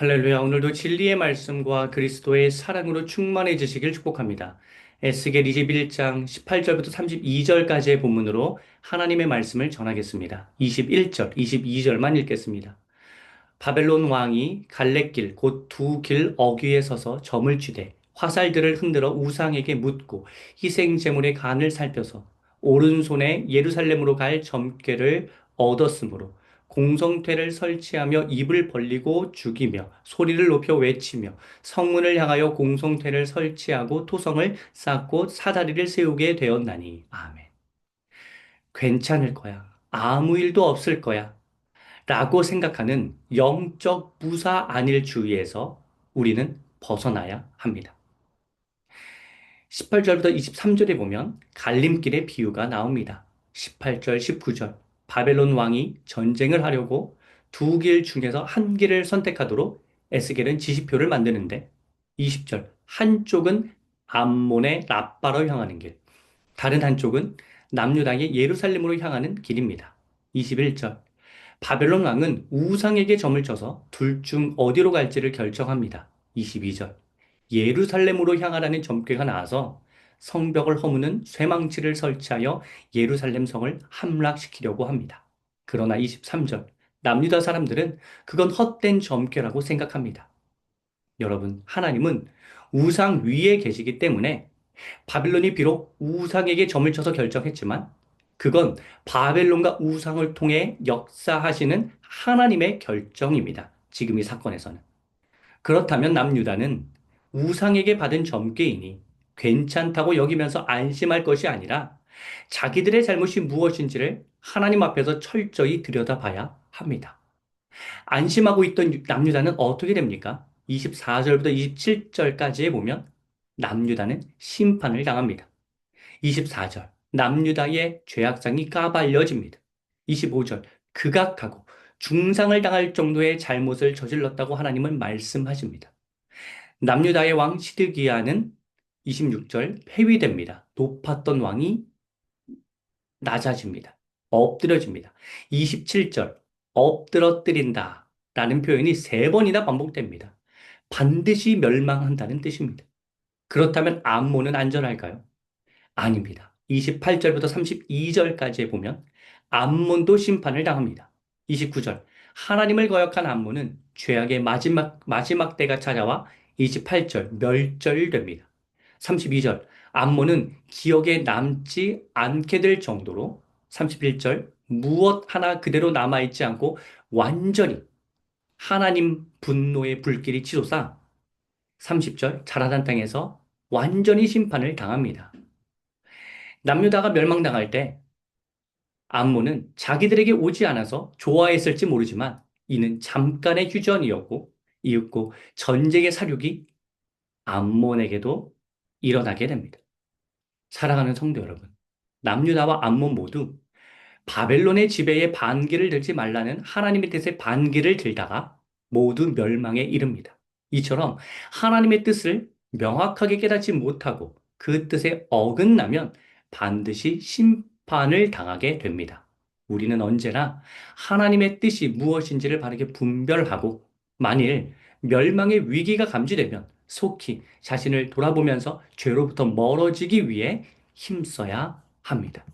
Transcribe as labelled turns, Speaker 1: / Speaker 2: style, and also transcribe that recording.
Speaker 1: 할렐루야. 오늘도 진리의 말씀과 그리스도의 사랑으로 충만해지시길 축복합니다. 에스겔 21장 18절부터 32절까지의 본문으로 하나님의 말씀을 전하겠습니다. 21절, 22절만 읽겠습니다. 바벨론 왕이 갈래길 곧 두 길 어귀에 서서 점을 쥐되 화살들을 흔들어 우상에게 묻고 희생 제물의 간을 살펴서 오른손에 예루살렘으로 갈 점괘를 얻었으므로 공성퇴를 설치하며 입을 벌리고 죽이며 소리를 높여 외치며 성문을 향하여 공성퇴를 설치하고 토성을 쌓고 사다리를 세우게 되었나니 아멘. 괜찮을 거야. 아무 일도 없을 거야. 라고 생각하는 영적 무사 안일 주의에서 우리는 벗어나야 합니다. 18절부터 23절에 보면 갈림길의 비유가 나옵니다. 18절, 19절. 바벨론 왕이 전쟁을 하려고 두 길 중에서 한 길을 선택하도록 에스겔은 지시표를 만드는데 20절 한쪽은 암몬의 라빠로 향하는 길, 다른 한쪽은 남유다의 예루살렘으로 향하는 길입니다. 21절 바벨론 왕은 우상에게 점을 쳐서 둘 중 어디로 갈지를 결정합니다. 22절 예루살렘으로 향하라는 점괘가 나와서 성벽을 허무는 쇠망치를 설치하여 예루살렘 성을 함락시키려고 합니다. 그러나 23절 남유다 사람들은 그건 헛된 점괘라고 생각합니다. 여러분, 하나님은 우상 위에 계시기 때문에 바빌론이 비록 우상에게 점을 쳐서 결정했지만 그건 바벨론과 우상을 통해 역사하시는 하나님의 결정입니다. 지금 이 사건에서는. 그렇다면 남유다는 우상에게 받은 점괘이니 괜찮다고 여기면서 안심할 것이 아니라 자기들의 잘못이 무엇인지를 하나님 앞에서 철저히 들여다봐야 합니다. 안심하고 있던 남유다는 어떻게 됩니까? 24절부터 27절까지에 보면 남유다는 심판을 당합니다. 24절 남유다의 죄악장이 까발려집니다. 25절 극악하고 중상을 당할 정도의 잘못을 저질렀다고 하나님은 말씀하십니다. 남유다의 왕 시드기야는 26절 폐위됩니다. 높았던 왕이 낮아집니다. 엎드려집니다. 27절 엎드러뜨린다 라는 표현이 세 번이나 반복됩니다. 반드시 멸망한다는 뜻입니다. 그렇다면 암몬은 안전할까요? 아닙니다. 28절부터 32절까지에 보면 암몬도 심판을 당합니다. 29절 하나님을 거역한 암몬은 죄악의 마지막 마지막 때가 찾아와 28절 멸절됩니다. 32절. 암몬은 기억에 남지 않게 될 정도로 31절. 무엇 하나 그대로 남아있지 않고 완전히 하나님 분노의 불길이 치솟아 30절. 자라단 땅에서 완전히 심판을 당합니다. 남유다가 멸망당할 때 암몬은 자기들에게 오지 않아서 좋아했을지 모르지만 이는 잠깐의 휴전이었고 이윽고 전쟁의 사륙이 암몬에게도 일어나게 됩니다. 사랑하는 성도 여러분, 남유다와 암몬 모두 바벨론의 지배에 반기를 들지 말라는 하나님의 뜻의 반기를 들다가 모두 멸망에 이릅니다. 이처럼 하나님의 뜻을 명확하게 깨닫지 못하고 그 뜻에 어긋나면 반드시 심판을 당하게 됩니다. 우리는 언제나 하나님의 뜻이 무엇인지를 바르게 분별하고 만일 멸망의 위기가 감지되면 속히 자신을 돌아보면서 죄로부터 멀어지기 위해 힘써야 합니다.